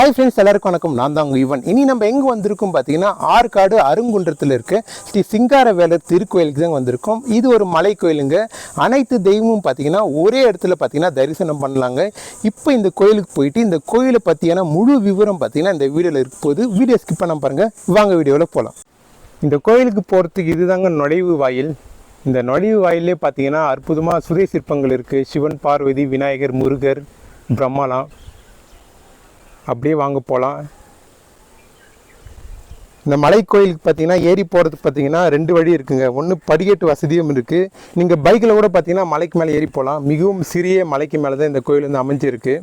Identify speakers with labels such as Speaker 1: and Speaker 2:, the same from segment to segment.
Speaker 1: Hi friends எல்லாருக்கும் வணக்கம். நான் தான் உங்கள் ஈவன் இனி நம்ம எங்கே வந்திருக்கோம் பார்த்தீங்கன்னா ஆற்காடு அருங்குன்றத்தில் இருக்க. ஸ்ரீ சிங்காரவேலர் திருக்கோயிலுக்கு தான் வந்திருக்கோம். இது ஒரு மலை கோயிலுங்க. அனைத்து தெய்வமும் பார்த்தீங்கன்னா ஒரே இடத்துல பார்த்தீங்கன்னா தரிசனம் பண்ணலாங்க. இப்போ இந்த கோயிலுக்கு போயிட்டு இந்த கோயிலை பற்றியான முழு விவரம் பார்த்தீங்கன்னா இந்த வீடியோவில் இருக்கும் போது வீடியோ ஸ்கிப் பண்ண பாருங்கள் வாங்க வீடியோவில் போகலாம் இந்த கோயிலுக்கு போகிறதுக்கு இதுதாங்க நுழைவு வாயில். இந்த நுழைவு வாயிலே பார்த்தீங்கன்னா அற்புதமாக சுதை சிற்பங்கள் இருக்குது சிவன் பார்வதி விநாயகர் முருகர் பிரம்மாலாம். அப்படியே வாங்க போகலாம் இந்த மலை கோயிலுக்கு பார்த்தீங்கன்னா ஏறி போகிறதுக்கு பார்த்தீங்கன்னா ரெண்டு வழி இருக்குங்க. ஒன்று படிக்கட்டு வசதியும் இருக்குது நீங்கள் பைக்கில் கூட பார்த்தீங்கன்னா மலைக்கு மேலே ஏறி போகலாம் மிகவும் சிறிய மலைக்கு மேலே தான் இந்த கோயில் வந்து அமைஞ்சிருக்கு.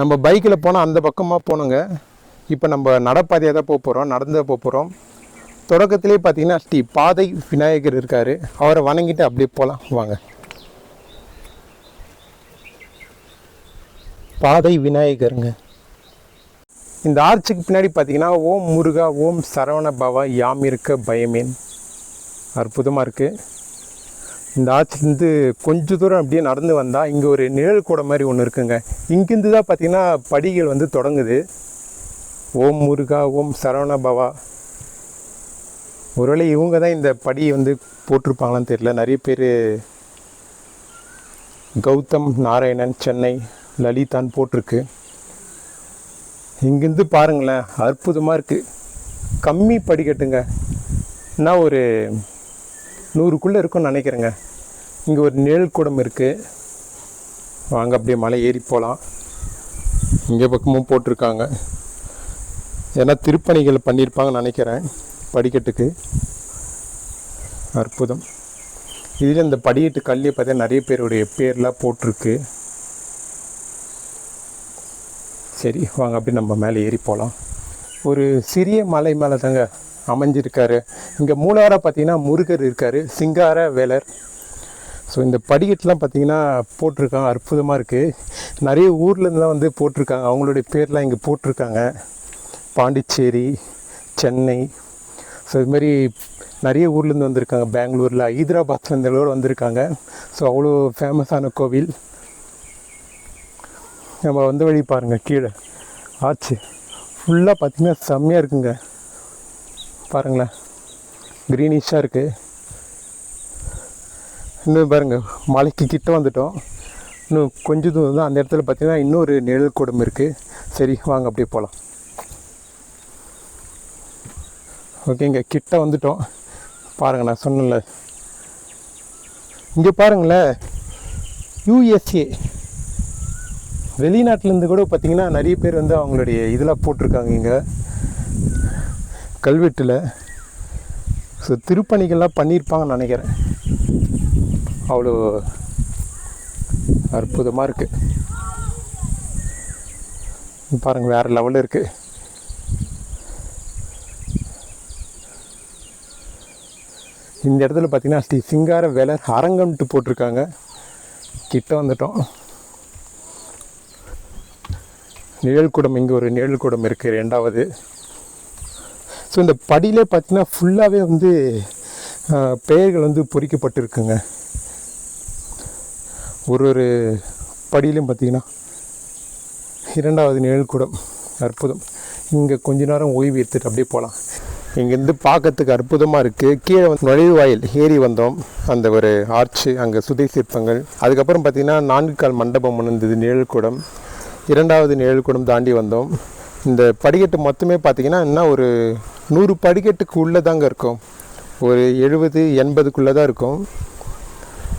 Speaker 1: நம்ம பைக்கில் போனால் அந்த பக்கமாக போனோங்க இப்போ நம்ம நடப்பாதையாக தான் போக போகிறோம் நடந்து தான் போக போகிறோம் தொடக்கத்திலே பார்த்தீங்கன்னா ஸ்ரீ பாதை விநாயகர் இருக்கார். அவரை வணங்கிட்டு அப்படியே போகலாம் வாங்க. பாதை விநாயகருங்க. இந்த ஆர்ச்சுக்கு பின்னாடி பார்த்தீங்கன்னா ஓம் முருகா ஓம் சரவண பவா யாம் இருக்க பயமேன் அற்புதமாக இருக்குது இந்த ஆர்ச்சிலேருந்து கொஞ்ச தூரம் அப்படியே நடந்து வந்தால் இங்கே ஒரு நிழல் கூட மாதிரி ஒன்று இருக்குங்க. இங்கேருந்து தான் பார்த்தீங்கன்னா படிகள் வந்து தொடங்குது. ஓம் முருகா ஓம் சரவண பவா ஒருவேளை இவங்க தான் இந்த படியை வந்து போட்டிருப்பாங்களான்னு தெரியல. நிறைய பேர் கௌதம் நாராயணன் சென்னை லலிதான் போட்டிருக்கு. இங்கேருந்து பாருங்களேன் அற்புதமாக இருக்குது கம்மி படிக்கட்டுங்க. நான் ஒரு நூறுக்குள்ளே இருக்கும்னு நினைக்கிறேங்க. இங்கே ஒரு நிழல் கூடம் இருக்குது வாங்க அப்படியே மலை ஏறி போகலாம் இங்கே பக்கமும் போட்டிருக்காங்க. ஏன்னா திருப்பணிகள் பண்ணியிருப்பாங்கன்னு நினைக்கிறேன் படிக்கட்டுக்கு. அற்புதம். இதில் இந்த படிக்கட்டு கல்லியை பார்த்தா நிறைய பேருடைய பேர்லாம் போட்டிருக்கு. சரி வாங்க அப்படி நம்ம மேலே ஏறி போகலாம் ஒரு சிறிய மலை மேலே தாங்க அமைஞ்சிருக்காரு. இங்கே மூணாவராக பார்த்தீங்கன்னா முருகர் இருக்கார் சிங்கார வேலர். ஸோ இந்த படிக்கட்டுலாம் பார்த்தீங்கன்னா போட்டிருக்காங்க அற்புதமாக இருக்குது நிறைய ஊர்லேருந்துலாம் வந்து போட்டிருக்காங்க. அவங்களுடைய பேர்லாம் இங்கே போட்டிருக்காங்க. பாண்டிச்சேரி சென்னை. ஸோ இதுமாரி நிறைய ஊர்லேருந்து வந்திருக்காங்க. பெங்களூரில் ஹைதராபாத்லேருந்து கூட வந்திருக்காங்க. ஸோ அவ்வளோ ஃபேமஸான கோவில். நம்ம வந்த வழி பாருங்கள் கீழே. ஆச்சு. ஃபுல்லாக பார்த்தீங்கன்னா செம்மையாக இருக்குங்க. பாருங்களேன். க்ரீனிஷாக இருக்குது இன்னும் பாருங்கள் மலைக்கு கிட்ட வந்துட்டோம். இன்னும் கொஞ்சம் தூரம் தான். அந்த இடத்துல பார்த்திங்கன்னா இன்னொரு நிழல் கூடம் இருக்குது சரி வாங்க அப்படியே போகலாம் ஓகேங்க கிட்ட வந்துட்டோம். பாருங்கள் நான் சொன்னேன்ல. இங்கே பாருங்களேன். யூஎஸ்ஏ வெளிநாட்டிலேருந்து கூட பார்த்திங்கன்னா நிறைய பேர் வந்து அவங்களுடைய இதெல்லாம் போட்டிருக்காங்க இங்கே. கல்வெட்டில். ஸோ திருப்பணிகள்லாம் பண்ணியிருப்பாங்கன்னு நினைக்கிறேன். அவ்வளோ அற்புதமாக இருக்குது பாருங்கள் வேறு லெவலில் இருக்குது இந்த இடத்துல பார்த்திங்கன்னா ஸ்ரீ சிங்கார வேலர் அரங்கம்ட்டு போட்டிருக்காங்க. கிட்ட வந்துட்டோம். நிழல் குடம் இங்கே ஒரு நிழல் குடம் இருக்குது ரெண்டாவது ஸோ இந்த படியிலே பார்த்தீங்கன்னா ஃபுல்லாகவே வந்து பெயர்கள் வந்து பொறிக்கப்பட்டிருக்குங்க. ஒரு ஒரு படியிலையும் பார்த்தீங்கன்னா இரண்டாவது நிழல் குடம் அற்புதம். இங்கே கொஞ்ச நேரம் ஓய்வு எடுத்துட்டு அப்படியே போகலாம் இங்கேருந்து பார்க்கறதுக்கு அற்புதமாக இருக்குது கீழே வந்து நுழைவு வாயில் ஏறி வந்தோம். அந்த ஒரு ஆர்ச்சு அங்கே சுதை சிற்பங்கள். அதுக்கப்புறம் பார்த்திங்கன்னா நான்கு கால் மண்டபம் இருந்தது நிழல் குடம் இரண்டாவது நிழல் தாண்டி வந்தோம். இந்த படிக்கட்டு மொத்தமே பார்த்திங்கன்னா என்ன ஒரு நூறு படிக்கட்டுக்கு உள்ளே தாங்க இருக்கும். ஒரு எழுபது எண்பதுக்குள்ளே தான் இருக்கும்.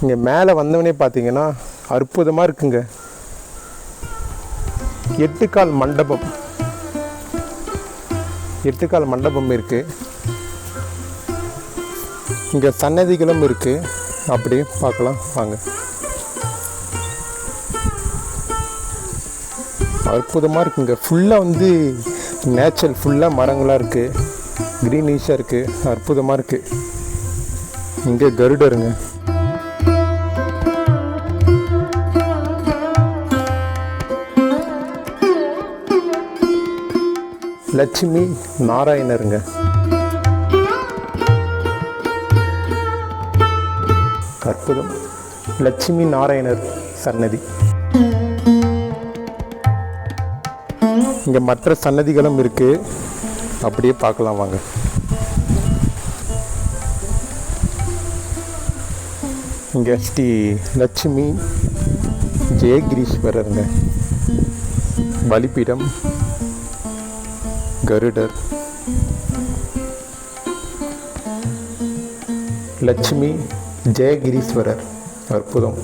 Speaker 1: இங்கே மேலே வந்தவனே பார்த்தீங்கன்னா அற்புதமாக இருக்குங்க. எட்டுக்கால் மண்டபம். எட்டுக்கால் மண்டபம் இருக்குது இங்கே சன்னதிகளும் இருக்குது அப்படியே பார்க்கலாம். வாங்க. அற்புதமாக இருக்குங்க. ஃபுல்லாக வந்து நேச்சர் ஃபுல்லாக மரங்களாக இருக்குது க்ரீனிஷாக இருக்குது அற்புதமாக இருக்குது இங்கே கருடருங்க. லட்சுமி நாராயணருங்க. அற்புதம். லட்சுமி நாராயணர் சன்னதி. இங்கே மற்ற சன்னதிகளும் இருக்குது அப்படியே பார்க்கலாம் வாங்க. இங்கே ஸ்ரீ லட்சுமி ஜெயகிரீஸ்வரருங்க. பலிபீடம் கருடர் லட்சுமி ஜெயகிரீஸ்வரர். அற்புதம்.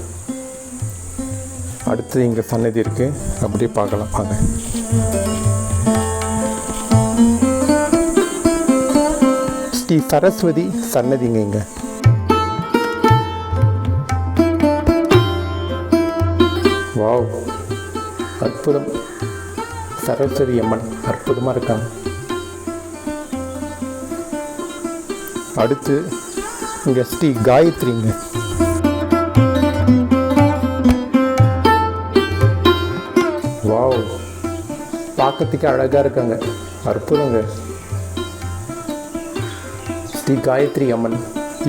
Speaker 1: அடுத்து இங்கே சன்னதி இருக்குது அப்படியே பார்க்கலாம் வாங்க. ஸ்ரீ சரஸ்வதி சன்னதிங்க இங்கே. வாவ் அற்புதம். சரஸ்வதி அம்மன் அற்புதமாக இருக்காங்க. அடுத்து இங்கே ஸ்ரீ காயத்ரிங்க. வாவ் பார்க்கறதுக்கே அழகாக இருக்காங்க. அற்புதங்க. ஸ்ரீ காயத்ரி அம்மன்.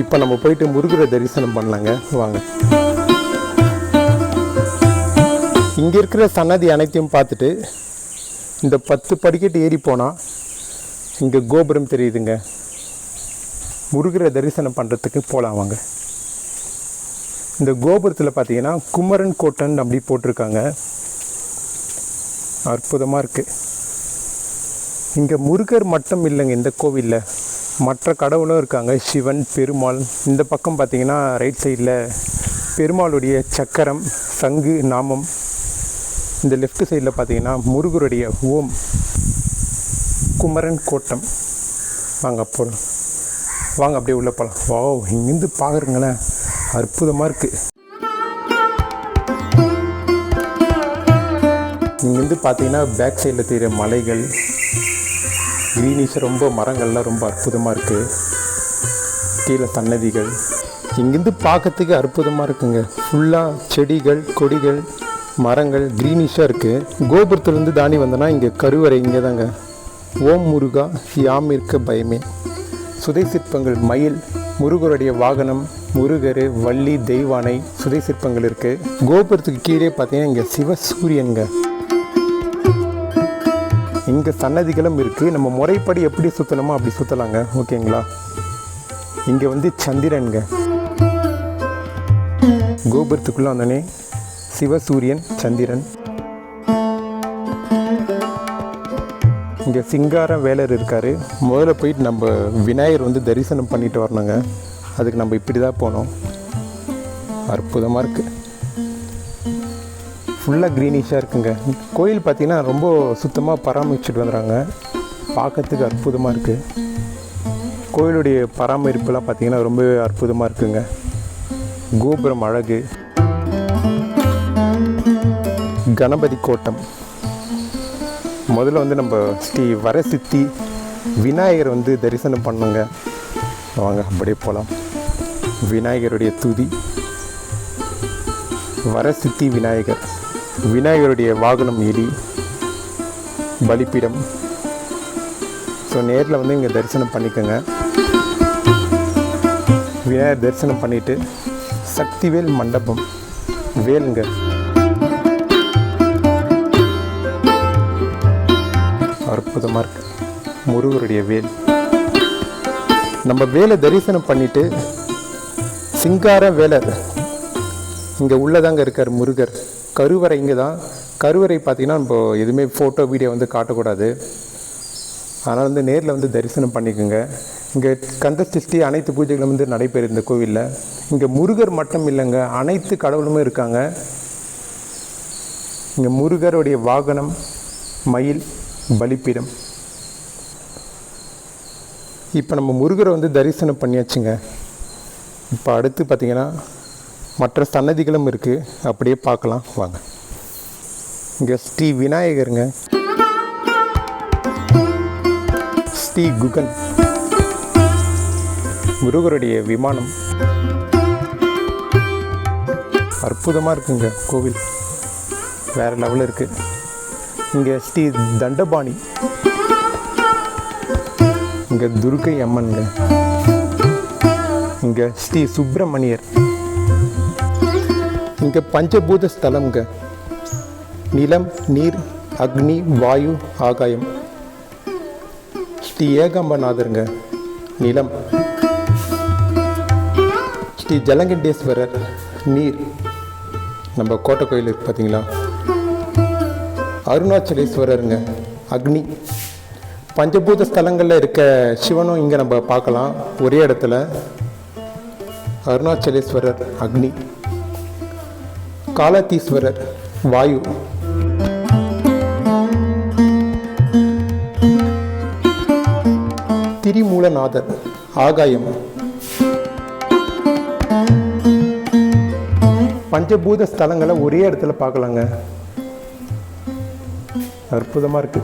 Speaker 1: இப்போ நம்ம போயிட்டு முருகரை தரிசனம் பண்ணலாங்க. வாங்க. இங்கே இருக்கிற சன்னதி அனைத்தையும் பார்த்துட்டு இந்த பத்து படிக்கட்டு ஏறி போனால் இங்கே கோபுரம் தெரியுதுங்க. முருகரை தரிசனம் பண்ணுறதுக்கு போகலாம் வாங்க. இந்த கோபுரத்தில் பார்த்தீங்கன்னா குமரன் கோட்டன் அப்படி போட்டிருக்காங்க. அற்புதமாக இருக்குது இங்கே முருகர் மட்டும் இல்லைங்க இந்த கோவிலில். மற்ற கடவுளும் இருக்காங்க. சிவன் பெருமாள். இந்த பக்கம் பார்த்தீங்கன்னா ரைட் சைடில் பெருமாளுடைய சக்கரம் சங்கு நாமம். இந்த லெஃப்ட் சைடில் பார்த்தீங்கன்னா முருகருடைய ஓம் குமரன் கோட்டம். வாங்க போகலாம் வாங்க அப்படியே உள்ளே போகலாம் வா இங்கேருந்து பார்க்குறங்களேன் அற்புதமாக இருக்குது இங்கேருந்து பார்த்தீங்கன்னா பேக் சைடில் தெரிகிற மலைகள் க்ரீனிஷ் ரொம்ப மரங்கள்லாம் ரொம்ப அற்புதமாக இருக்குது கீழே தன்னதிகள். இங்கேருந்து பார்க்கறதுக்கு அற்புதமாக இருக்குங்க. ஃபுல்லாக செடிகள் கொடிகள் மரங்கள் க்ரீனிஷாக இருக்குது கோபுரத்துலேருந்து தாண்டி வந்தோன்னா இங்கே கருவறை இங்கே தாங்க ஓம் முருகா யாம் இருக்க பயமே. சுதை சிற்பங்கள் மயில் முருகருடைய வாகனம் முருகர் வள்ளி தெய்வானை சுதை சிற்பங்கள் இருக்குது கோபுரத்துக்கு கீழே பார்த்தீங்கன்னா இங்கே சிவசூரியன்கள் இங்கே சன்னதிகளும் இருக்குது நம்ம முறைப்படி எப்படி சுற்றணுமோ அப்படி சுற்றலாங்க ஓகேங்களா? இங்கே வந்து சந்திரனுங்க. கோபுரத்துக்குள்ளே வந்தோடனே சிவசூரியன் சந்திரன். இங்கே சிங்கார வேலர் இருக்கார். முதல்ல போயிட்டு நம்ம விநாயகர் வந்து தரிசனம் பண்ணிட்டு வரணுங்க. அதுக்கு நம்ம இப்படி தான் போனோம். அற்புதமாக இருக்குது ஃபுல்லாக க்ரீனிஷாக இருக்குங்க. கோயில் பார்த்தீங்கன்னா ரொம்ப சுத்தமாக பராமரிச்சுட்டு வந்துடுறாங்க பார்க்கறதுக்கு அற்புதமாக இருக்குது கோயிலுடைய பராமரிப்புலாம் பார்த்திங்கன்னா ரொம்பவே அற்புதமாக இருக்குங்க. கோபுரம் அழகு. கணபதி கோட்டம். முதல்ல வந்து நம்ம ஸ்ரீ வரசித்தி விநாயகர் வந்து தரிசனம் பண்ணுங்க. வாங்க அப்படியே போகலாம் விநாயகருடைய துதி. வரசித்தி விநாயகர். விநாயகருடைய வாகனம் எலி பலிப்பீடம் ஸோ நேரில் வந்து இங்கே தரிசனம் பண்ணிக்கோங்க. விநாயகர் தரிசனம் பண்ணிவிட்டு சக்திவேல் மண்டபம் வேலுங்க. அற்புதமாக இருக்கு. முருகருடைய வேல். நம்ம வேலை தரிசனம் பண்ணிட்டு சிங்கார வேலர். இங்கே உள்ளதாங்க இருக்கார் முருகர். கருவறை இங்கே தான் கருவறை பார்த்தீங்கன்னா இப்போது எதுவுமே ஃபோட்டோ வீடியோ வந்து காட்டக்கூடாது. அதனால் வந்து நேரில் வந்து தரிசனம் பண்ணிக்கோங்க. இங்கே கந்த சிஷ்டி அனைத்து பூஜைகளும் வந்து நடைபெறும் இந்த கோவிலில். இங்கே முருகர் மட்டும் இல்லைங்க அனைத்து கடவுளுமே இருக்காங்க. இங்கே முருகருடைய வாகனம் மயில் பலிப்பீடம் இப்போ நம்ம முருகரை வந்து தரிசனம் பண்ணியாச்சுங்க. இப்போ அடுத்து பார்த்தீங்கன்னா மற்ற சன்னதிகளும் இருக்குது அப்படியே பார்க்கலாம். வாங்க. இங்கே ஸ்ரீ விநாயகருங்க. ஸ்ரீ குகன். முருகருடைய விமானம். அற்புதமாக இருக்குங்க கோவில். வேறு லெவலில் இருக்குது இங்கே ஸ்ரீ தண்டபாணி. இங்கே துர்கை அம்மனுங்க. இங்கே ஸ்ரீ சுப்பிரமணியர். இங்கே பஞ்சபூத ஸ்தலம்ங்க. நிலம் நீர் அக்னி வாயு ஆகாயம். ஸ்ரீ ஏகாம்பநாதருங்க. நிலம். ஸ்ரீ ஜலங்கண்டேஸ்வரர் நீர். நம்ம கோட்டை கோயில் இருக்கு பார்த்தீங்களா அருணாச்சலேஸ்வரருங்க அக்னி. பஞ்சபூத ஸ்தலங்களில் இருக்க சிவனும் இங்கே நம்ம பார்க்கலாம். ஒரே இடத்துல அருணாச்சலேஸ்வரர் அக்னி. காலத்தீஸ்வரர் வாயு. திரிமூலநாதர் ஆகாயம். பஞ்சபூத ஸ்தலங்களை ஒரே இடத்துல பார்க்கலாங்க. அற்புதமாக இருக்கு.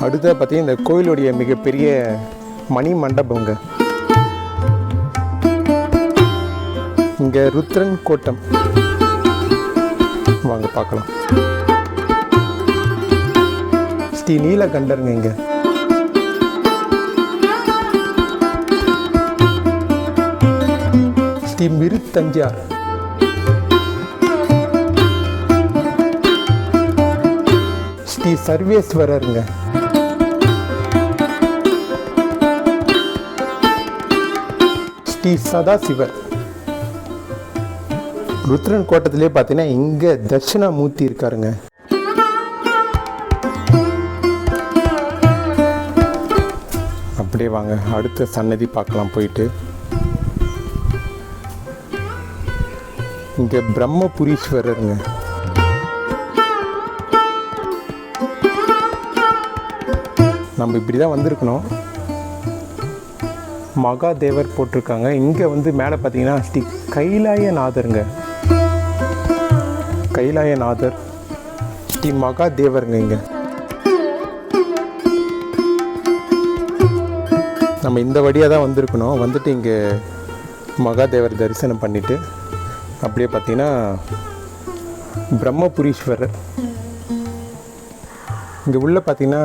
Speaker 1: அடுத்த பார்த்தீங்கன்னா இந்த கோயிலுடைய மிகப்பெரிய மணி மண்டபங்க இங்கே ருத்ரன் கோட்டம். வாங்க பார்க்கலாம். ஸ்ரீ நீலகண்டருங்க இங்கே. ஸ்ரீ மிருத்தஞ்சார் ஸ்ரீ சர்வேஸ்வரருங்க. ஸ்ரீ சதாசிவர். ருத்ரன் கோட்டத்திலே பார்த்தீங்கன்னா இங்கே தட்சிணாமூர்த்தி இருக்காருங்க. அப்படியே வாங்க அடுத்த சன்னதி பார்க்கலாம் போயிட்டு. இங்கே பிரம்மபுரீஸ்வரருங்க. நம்ம இப்படி தான் வந்திருக்கணும். மகாதேவர் போட்டிருக்காங்க. இங்கே வந்து மேலே பார்த்தீங்கன்னா ஸ்ரீ கைலாயநாதருங்க. கைலாயநாதர் ஸ்ரீ மகாதேவருங்க இங்கே. நம்ம இந்த வழியாக தான் வந்திருக்கணும். வந்துட்டு இங்கே மகாதேவர் தரிசனம் பண்ணிவிட்டு அப்படியே பார்த்தீங்கன்னா பிரம்மபுரீஸ்வரர். இங்கே உள்ள பார்த்தீங்கன்னா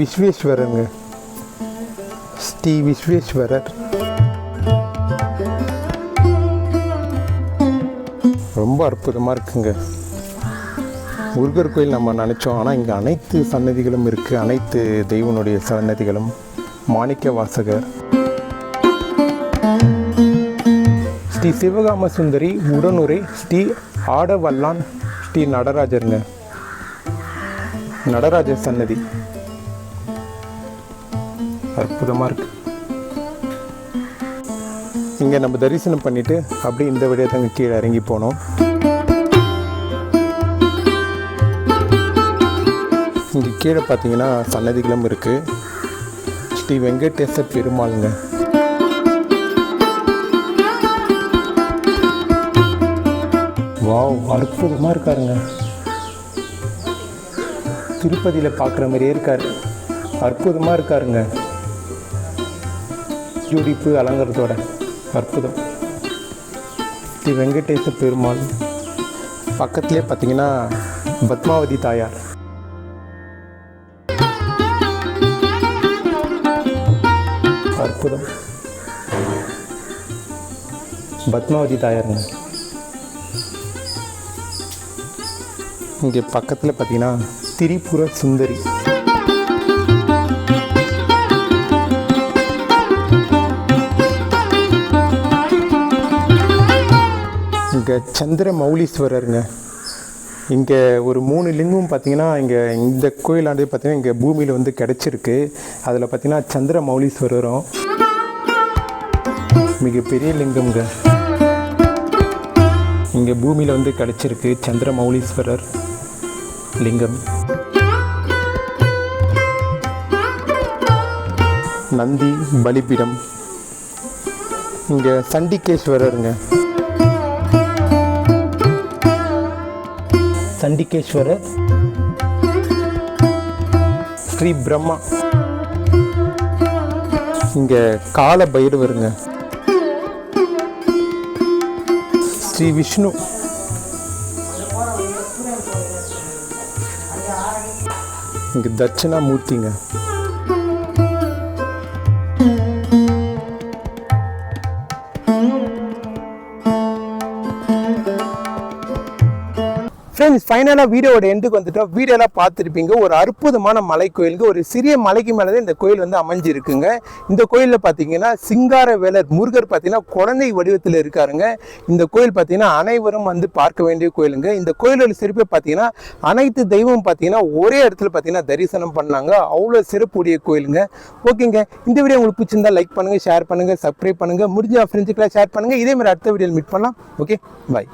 Speaker 1: விஸ்வேஸ்வரருங்க. ஸ்ரீ விஸ்வேஸ்வரர். ரொம்ப அற்புதமாக இருக்குங்க. முருகர் கோயில் நம்ம நினச்சோம். ஆனால் இங்கே அனைத்து சன்னதிகளும் இருக்குது அனைத்து தெய்வனுடைய சன்னதிகளும் மாணிக்க வாசகர். ஸ்ரீ சிவகாம சுந்தரி உடனுரை ஸ்ரீ ஆடவல்லான் ஸ்ரீ நடராஜருங்க. நடராஜர் சன்னதி அற்புதமாக இருக்குது இங்கே நம்ம தரிசனம் பண்ணிட்டு அப்படியே இந்த வழியாக தாங்க கீழே இறங்கி போனோம். இங்கே கீழே பார்த்தீங்கன்னா சன்னதிகளும் இருக்குது ஸ்ரீ வெங்கடேச பெருமாளுங்க. வாவ் அற்புதமாக இருக்காருங்க. திருப்பதியில் பார்க்குற மாதிரியே இருக்கார். அற்புதமாக இருக்காருங்க. ஜோடிப்பு அலங்காரத்தோட. அற்புதம். ஸ்ரீ வெங்கடேச பெருமாள். பக்கத்துலேயே பார்த்தீங்கன்னா பத்மாவதி தாயார். அற்புதம். பத்மாவதி தாயாருங்க. இங்கே பக்கத்தில் பார்த்தீங்கன்னா திரிபுர சுந்தரி. இங்கே சந்திர மௌலீஸ்வரருங்க. இங்கே ஒரு மூணு லிங்கம் பார்த்திங்கன்னா இங்கே இந்த கோயிலாண்டே பார்த்திங்கன்னா இங்கே பூமியில் வந்து கிடச்சிருக்கு. அதில் பார்த்தீங்கன்னா சந்திர மௌலீஸ்வரரும் மிகப்பெரிய லிங்கம்ங்க. இங்கே பூமியில் வந்து கிடச்சிருக்கு சந்திர மௌலீஸ்வரர் லிங்கம். நந்தி பலிபீடம். இங்கே சண்டிகேஸ்வரருங்க. சண்டிகேஸ்வரர். ஸ்ரீ பிரம்மா இங்கே கால பைரவருங்க. ஸ்ரீ விஷ்ணு. இங்கே தட்சிணாமூர்த்திங்க. ஃப்ரெண்ட்ஸ் ஃபைனலாக வீடியோட எண்டுக்கு வந்துட்டோம். வீடியோலாம் பார்த்துருப்பீங்க ஒரு அற்புதமான மலை கோயிலுங்க ஒரு சிறிய மலைக்கு மேலே தான் இந்த கோயில் வந்து அமைஞ்சிருக்குங்க. இந்த கோயிலில் பார்த்தீங்கன்னா சிங்கார வேலர் முருகர் பார்த்தீங்கன்னா குழந்தை வடிவத்தில் இருக்காருங்க. இந்த கோயில் பார்த்தீங்கன்னா அனைவரும் வந்து பார்க்க வேண்டிய கோயிலுங்க. இந்த கோயிலோட சிறப்பை பார்த்தீங்கன்னா அனைத்து தெய்வம் பார்த்தீங்கன்னா ஒரே இடத்துல பார்த்தீங்கன்னா தரிசனம் பண்ணாங்க. அவ்வளோ சிறப்புடைய கோயிலுங்க. ஓகேங்க. இந்த வீடியோ உங்களுக்கு பிடிச்சிருந்தா லைக் பண்ணுங்கள் ஷேர் பண்ணுங்கள் சப்ஸ்கிரைப் பண்ணுங்க. முடிஞ்ச ஃப்ரெண்ட்ஸுக்கெல்லாம் ஷேர் பண்ணுங்க. இதே மாதிரி அடுத்த வீடியோவில் மீட் பண்ணலாம். ஓகே? பை